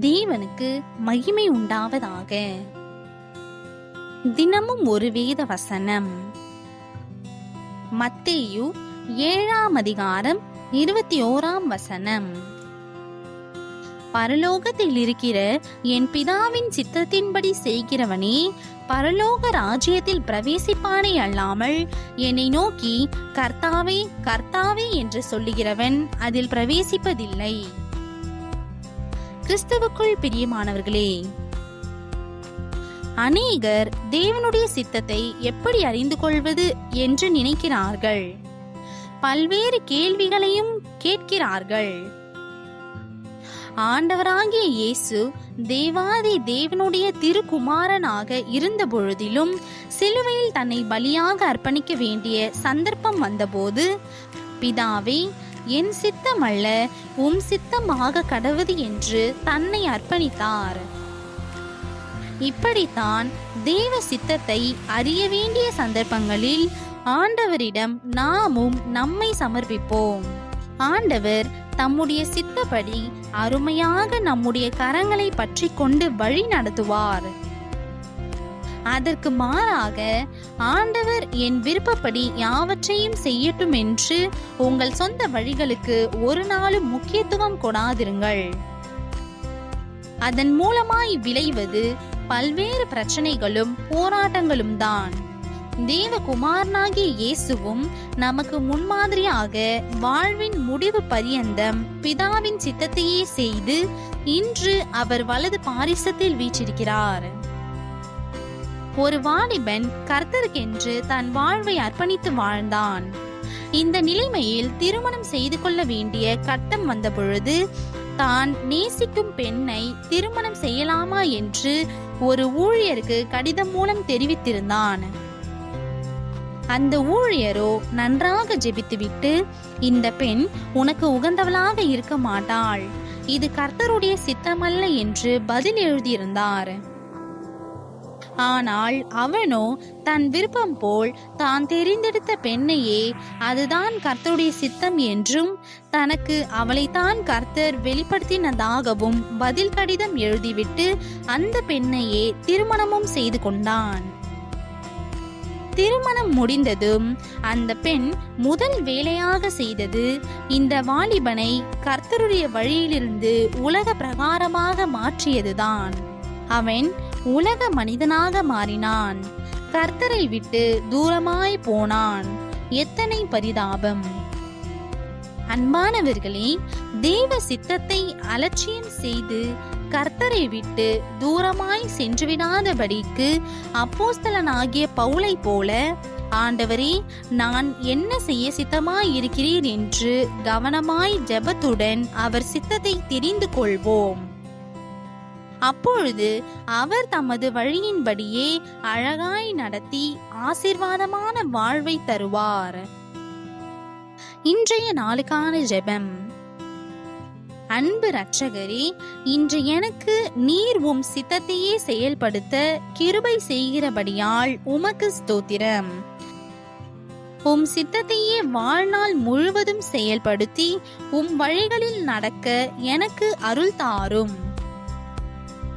தேவனுக்கு மகிமை உண்டாவதாக. தினமும் ஒரு வேத வசனம். மத்தேயு ஏழாம் அதிகாரம் இருபத்தி ஓராம் வசனம். பரலோகத்தில் இருக்கிற என் பிதாவின் சித்தத்தின்படி செய்கிறவனே பரலோக ராஜ்யத்தில் பிரவேசிப்பானே அல்லாமல் என்னை நோக்கி கர்த்தாவே கர்த்தாவே என்று சொல்லுகிறவன் அதில் பிரவேசிப்பதில்லை. கிறிஸ்துவுக்குள் பிரியமானவர்களே அநேகர் தேவனுடைய சித்தத்தை எப்படி அறிந்து கொள்வது என்று நினைக்கிறார்கள். பல்வேறு கேள்விகளையும் கேட்கிறார்கள். ஆண்டவராகிய இயேசு தேவாதி தேவனுடைய திருக்குமாரனாக இருந்த பொழுதிலும் சிலுவையில் தன்னை பலியாக அர்ப்பணிக்க வேண்டிய சந்தர்ப்பம் வந்தபோது பிதாவே என் சித்தம் அல்ல உம் சித்தமாக கடவுது என்று தன்னை அர்ப்பணித்தார். இப்படித்தான் தேவ சித்தத்தை அறிய வேண்டிய சந்தர்ப்பங்களில் ஆண்டவரிடம் நாமும் நம்மை சமர்ப்பிப்போம். ஆண்டவர் தம்முடைய சித்தப்படி அருமையாக நம்முடைய கரங்களை பற்றி கொண்டு வழி நடத்துவார். அதற்கு மாறாக ஆண்டவர் என் விருப்பப்படி யாவற்றையும் செய்யட்டும் என்று உங்கள் சொந்த வழிகளுக்கு ஒரு நாளும் முக்கியத்துவம் கொடாதிருங்கள். அதன் மூலமாய் விளைவது பல்வேறு பிரச்சனைகளும் போராட்டங்களும் தான். தேவகுமாரனாகிய இயேசுவும் நமக்கு முன்மாதிரியாக வாழ்வின் முடிவு பரியந்தம் பிதாவின் சித்தத்தையே செய்து இன்று அவர் வலது பாரிசத்தில் வீற்றிருக்கிறார். ஒரு வாலிபன் கர்த்தருக்கென்று தன் வாழ்வை அர்ப்பணித்து வாழ்ந்தான். இந்த நிலைமையில் திருமணம் செய்து கொள்ள வேண்டிய கட்டம் வந்த பொழுது தான் நேசிக்கும் பெண்ணை திருமணம் செய்யலாமா என்று ஒரு ஊழியருக்கு கடிதம் மூலம் தெரிவித்திருந்தான். அந்த ஊழியரோ நன்றாக ஜெபித்துவிட்டு இந்த பெண் உனக்கு உகந்தவளாக இருக்க மாட்டாள். இது கர்த்தருடைய சித்தமல்ல என்று பதில் எழுதியிருந்தார். ஆனால் அவனோ தன் விருப்பம் போல் தான் தெரிந்தெடுத்த பெண்ணையே அதுதான் கர்த்தருடைய சித்தம் என்றும் தனக்கு அவளைத்தான் கர்த்தர் வெளிப்படுத்தினதாகவும் பதில் கடிதம் எழுதிவிட்டு அந்த பெண்ணையே திருமணமும் செய்து கொண்டான். திருமணம் முடிந்ததும் அந்த பெண் முதல் வேலையாக செய்தது இந்த வாலிபனை கர்த்தருடைய வழியிலிருந்து உலக பிரகாரமாக மாற்றியதுதான். அவன் உலக மனிதனாக மாறினான். கர்த்தரை விட்டு தூரமாய் போனான். எத்தனை பரிதாபம். அன்பானவர்களே தேவ சித்தத்தை அலட்சியம் செய்து கர்த்தரை விட்டு தூரமாய் சென்றுவிடாதபடிக்கு அப்போஸ்தலனாகிய பவுலை போல ஆண்டவரே நான் என்ன செய்ய சித்தமாய் இருக்கிறீர் என்று கவனமாய் ஜெபத்துடன் அவர் சித்தத்தை தெரிந்து கொள்வோம். அப்பொழுது அவர் தமது வழியின்படியே அழகாய் நடத்தி ஆசிர்வாதமான வாழ்வை தருவார். இன்றைய நாளுக்கான ஜெபம். அன்பு இரட்சகரே இன்று எனக்கு நீர் உம் சித்தத்தையே செயல்படுத்த கிருபை செய்கிறபடியால் உமக்கு ஸ்தோத்திரம். உம் சித்தத்தையே வாழ்நாள் முழுவதும் செயல்படுத்தி உம் வழிகளில் நடக்க எனக்கு அருள் தாரும்.